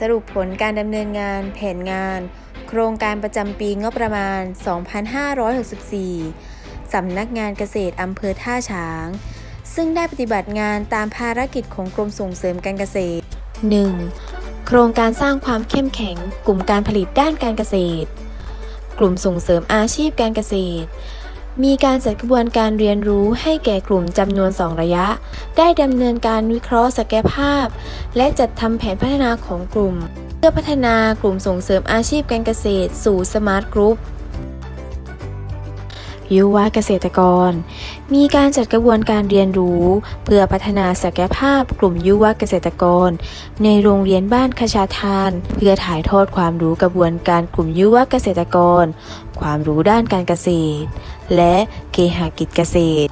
สรุปผลการดำเนินงาน แผนงาน โครงการประจำปีงบประมาณ 2564 สำนักงานเกษตรอำเภอท่าช้าง ซึ่งได้ปฏิบัติงานตามภารกิจของกรมส่งเสริมการเกษตร 1. โครงการสร้างความเข้มแข็ง กลุ่มการผลิตด้านการเกษตร กลุ่มส่งเสริมอาชีพการเกษตร มีการจัดกระบวนการเรียนรู้ให้แก่กลุ่มจำนวน 2 ระยะ ได้ดำเนินการวิเคราะห์ศักยภาพ และจัดทำแผนพัฒนาของกลุ่ม เพื่อพัฒนากลุ่มส่งเสริมอาชีพการเกษตร สู่สมาร์ทกรุ๊ปยุวเกษตรกร มีการจัดกระบวนการเรียนรู้ เพื่อพัฒนาศักยภาพกลุ่มยุวเกษตรกร ในโรงเรียนบ้านคชาทาน เพื่อถ่ายทอดความรู้กระบวนการกลุ่มยุวเกษตรกร ความรู้ด้านการเกษตร และเคหกิจเกษตร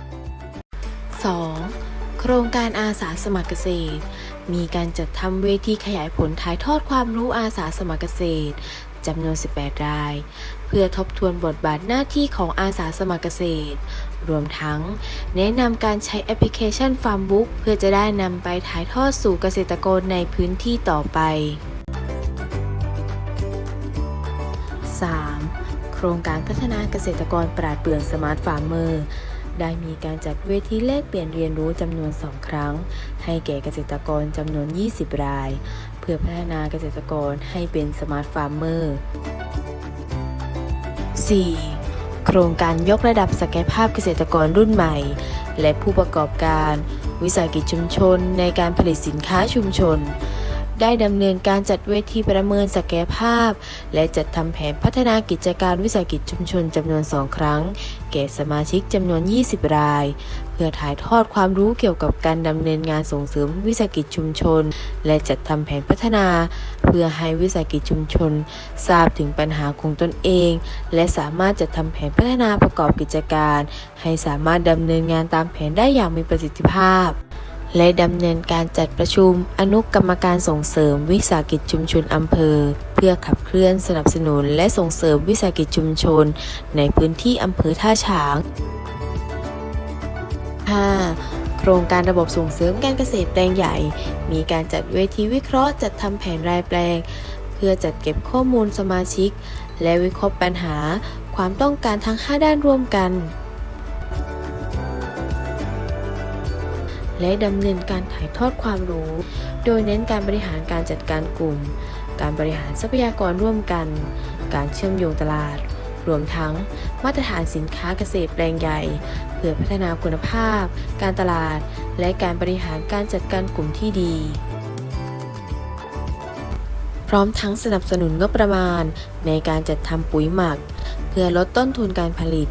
2. โครงการอาสาสมัครเกษตร มีการจัดทำเวทีขยายผลถ่ายทอดความรู้อาสาสมัครเกษตรจำนวน 18 ราย เพื่อทบทวนบทบาทหน้าที่ของอาสาสมัครเกษตร รวมทั้ง แนะนำการใช้แอปพลิเคชัน Farmbook เพื่อจะได้นำไปถ่ายทอดสู่เกษตรกรในพื้นที่ต่อไป ครงการพัฒนาเกษตรกรปราดเปื่องสมาร์ทฟาร์มเมอร์ ได้มีการจัดเวทีแลกเปลี่ยนเรียนรู้จำนวน 2 ครั้ง ให้แก่เกษตรกรจำนวน 20 ราย เพื่อพัฒนาเกษตรกรให้เป็นสมาร์ทฟาร์มเมอร์ 4. โครงการยกระดับศักยภาพเกษตรกรรุ่นใหม่ และผู้ประกอบการ วิสาหกิจชุมชนในการผลิตสินค้าชุมชน ได้ดำเนินการจัดเวทีประเมินศักยภาพ และจัดทำแผนพัฒนากิจการวิสาหกิจชุมชนจำนวน2ครั้ง แก่สมาชิกจำนวน 20 ราย เพื่อถ่ายทอดความรู้เกี่ยวกับการดำเนินงานส่งเสริมวิสาหกิจชุมชน และจัดทำแผนพัฒนา เพื่อให้วิสาหกิจชุมชน ทราบถึงปัญหาของตนเอง และสามารถจัดทำแผนพัฒนาประกอบกิจการ ให้สามารถดำเนินงานตามแผนได้อย่างมีประสิทธิภาพ และดำเนินการจัดประชุมอนุกรรมการส่งเสริมวิสาหกิจชุมชนอำเภอ เพื่อขับเคลื่อนสนับสนุนและส่งเสริมวิสาหกิจชุมชน ในพื้นที่อำเภอท่าฉาง 5. โครงการระบบส่งเสริมการเกษตรแปลงใหญ่ มีการจัดเวทีวิเคราะห์ จัดทำแผนรายแปลง เพื่อจัดเก็บข้อมูลสมาชิก และวิเคราะห์ปัญหา ความต้องการทั้ง 5 ด้านร่วมกัน และดำเนินการถ่ายทอดความรู้ โดยเน้นการบริหารการจัดการกลุ่ม การบริหารทรัพยากรร่วมกัน การเชื่อมโยงตลาด รวมทั้งมาตรฐานสินค้าเกษตรแปลงใหญ่ เพื่อพัฒนาคุณภาพ การตลาด และการบริหารการจัดการกลุ่มที่ดีพร้อมทั้งสนับสนุนงบประมาณในการจัดทำปุ๋ยหมัก เพื่อลดต้นทุนการผลิต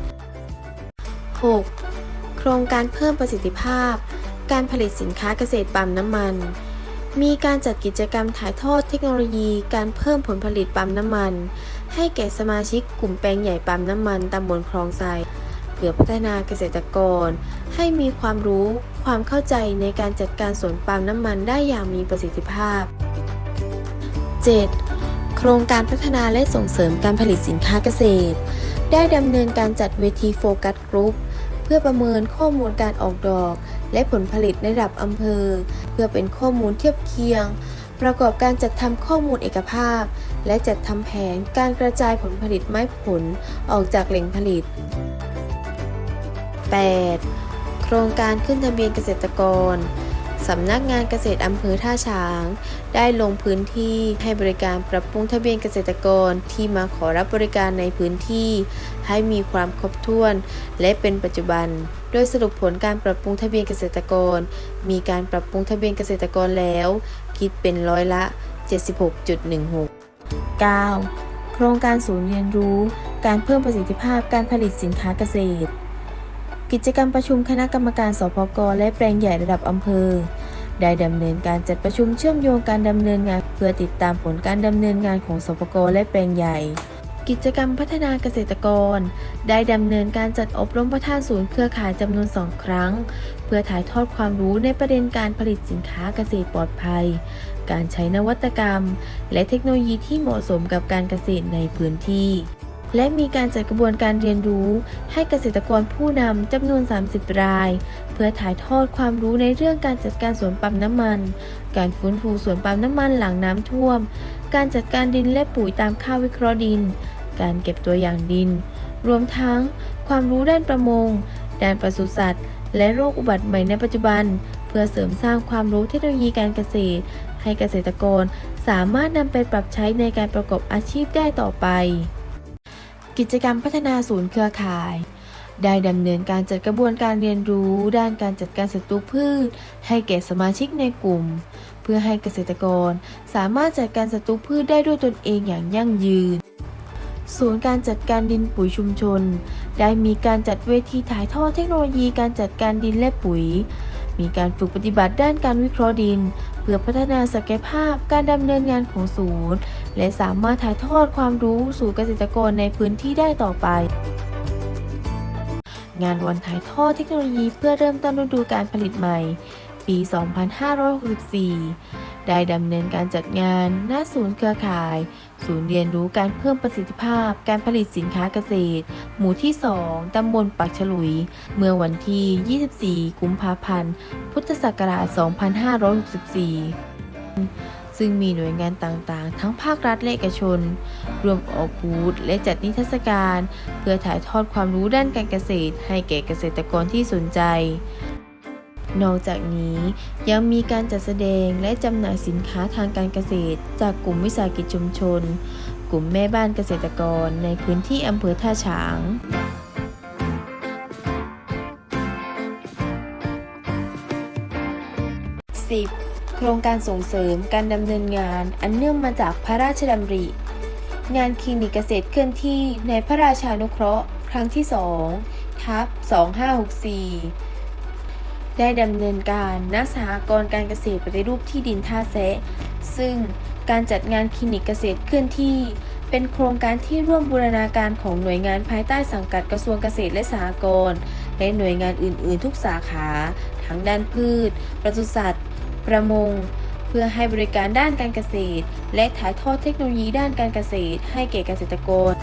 6. โครงการเพิ่มประสิทธิภาพ การผลิตสินค้าเกษตรปั๊มน้ำมัน มีการจัดกิจกรรมถ่ายทอดเทคโนโลยี การเพิ่มผลผลิตปั๊มน้ำมัน ให้แก่สมาชิกกลุ่มแปลงใหญ่ปั๊มน้ำมันตำบลคลองไซเพื่อพัฒนาเกษตรกร ให้มีความรู้ความเข้าใจในการจัดการสวนปั๊มน้ำมันได้อย่างมีประสิทธิภาพ 7. โครงการพัฒนาและส่งเสริมการผลิตสินค้าเกษตร ได้ดำเนินการจัดเวทีโฟกัสกรุ๊ปเพื่อประเมินข้อมูลการออกดอก และผลผลิตในระดับอำเภอ เพื่อเป็นข้อมูลเทียบเคียง ประกอบการจัดทำข้อมูลเอกภาพ และจัดทำแผนการกระจายผลผลิตไม้ผลออกจากแหล่งผลิต 8. โครงการขึ้นทะเบียนเกษตรกร สำนักงานเกษตรอำเภอท่าช้าง ได้ลงพื้นที่ให้บริการปรับปรุงทะเบียนเกษตรกรที่มาขอรับบริการในพื้นที่ ให้มีความครบถ้วน และเป็นปัจจุบัน โดยสรุปผลการปรับปรุงทะเบียนเกษตรกร มีการปรับปรุงทะเบียนเกษตรกรแล้ว คิดเป็นร้อยละ 76.16 9. โครงการศูนย์เรียนรู้ การเพิ่มประสิทธิภาพการผลิตสินค้าเกษตร กิจกรรมประชุมคณะกรรมการสพกและแปลงใหญ่ระดับอำเภอ ได้ดำเนินการจัดประชุมเชื่อมโยงการดำเนินงาน เพื่อติดตามผลการดำเนินงานของสปกและแปลงใหญ่ กิจกรรมพัฒนาเกษตรกร ได้ดำเนินการจัดอบรมประธานศูนย์เครือข่ายจำนวนสองครั้ง เพื่อถ่ายทอดความรู้ในประเด็นการผลิตสินค้าเกษตรปลอดภัย การใช้นวัตกรรม และเทคโนโลยีที่เหมาะสมกับการเกษตรในพื้นที่ และมีการจัดกระบวนการเรียนรู้ ให้เกษตรกรผู้นำจำนวน 30 ราย เพื่อถ่ายทอดความรู้ในเรื่องการจัดการสวนปั๊มน้ำมัน การฟื้นฟูสวนปั๊มน้ำมันหลังน้ำท่วม การจัดการดินและปุ๋ยตามค่าวิเคราะห์ดิน การเก็บตัวอย่างดิน รวมทั้ง ความรู้ด้านประมง ด้านปศุสัตว์ และโรคอุบัติใหม่ในปัจจุบัน เพื่อเสริมสร้างความรู้เทคโนโลยีการเกษตร ให้เกษตรกรสามารถนำไปปรับใช้ในการประกอบอาชีพได้ต่อไป กิจกรรมพัฒนาศูนย์เครือข่าย ได้ดำเนินการจัดกระบวนการเรียนรู้ ด้านการจัดการศัตรูพืช ให้แก่สมาชิกในกลุ่ม เพื่อให้เกษตรกร สามารถจัดการศัตรูพืชได้ด้วยตนเองอย่างยั่งยืน ศูนย์การจัดการดินปุ๋ยชุมชน ได้มีการจัดเวทีถ่ายทอดเทคโนโลยีการจัดการดินและปุ๋ย มีการฝึกปฏิบัติด้านการวิเคราะห์ดิน เพื่อพัฒนาศักยภาพการดำเนินงานของศูนย์ และสามารถถ่ายทอดความรู้สู่เกษตรกรในพื้นที่ได้ต่อไป งานวันถ่ายทอดเทคโนโลยีเพื่อเริ่มต้นฤดูการผลิตใหม่ ปี 2564 ได้ดำเนินการจัดงานณศูนย์เครือข่าย ศูนย์เรียนรู้การเพิ่มประสิทธิภาพ การผลิตสินค้าเกษตร หมู่ที่ 2 ตำบลปักฉลุย เมื่อวันที่ 24 กุมภาพันธ์ พุทธศักราช 2564 ซึ่งมีหน่วยงานต่างๆ ทั้งภาครัฐและเอกชน รวมออกบูธและจัดนิทรรศการ เพื่อถ่ายทอดความรู้ด้านการเกษตร ให้แก่เกษตรกรที่สนใจ นอกจากนี้ยังมีการจัดแสดงและจำหน่ายสินค้าทางการเกษตร จากกลุ่มวิสาหกิจชุมชน กลุ่มแม่บ้านเกษตรกรในพื้นที่อำเภอท่าฉาง 10. โครงการส่งเสริมการดำเนินงานอันเนื่องมาจากพระราชดำริ งานคลินิกเกษตรเคลื่อนที่ในพระราชานุเคราะห์ ครั้งที่ 2 ทับ 2564 ได้ดำเนินการณสหกรณ์การเกษตรปฏิรูปที่ดินท่าแซะ ซึ่งการจัดงานคลินิกเกษตรเคลื่อนที่ เป็นโครงการที่ร่วมบูรณาการของหน่วยงานภายใต้สังกัดกระทรวงเกษตรและสหกรณ์และหน่วยงานอื่น ๆ ทุกสาขา ทั้งด้านพืชปศุสัตว์ ประมง เพื่อให้บริการด้านการเกษตร และถ่ายทอดเทคโนโลยีด้านการเกษตร ให้แก่เกษตรกร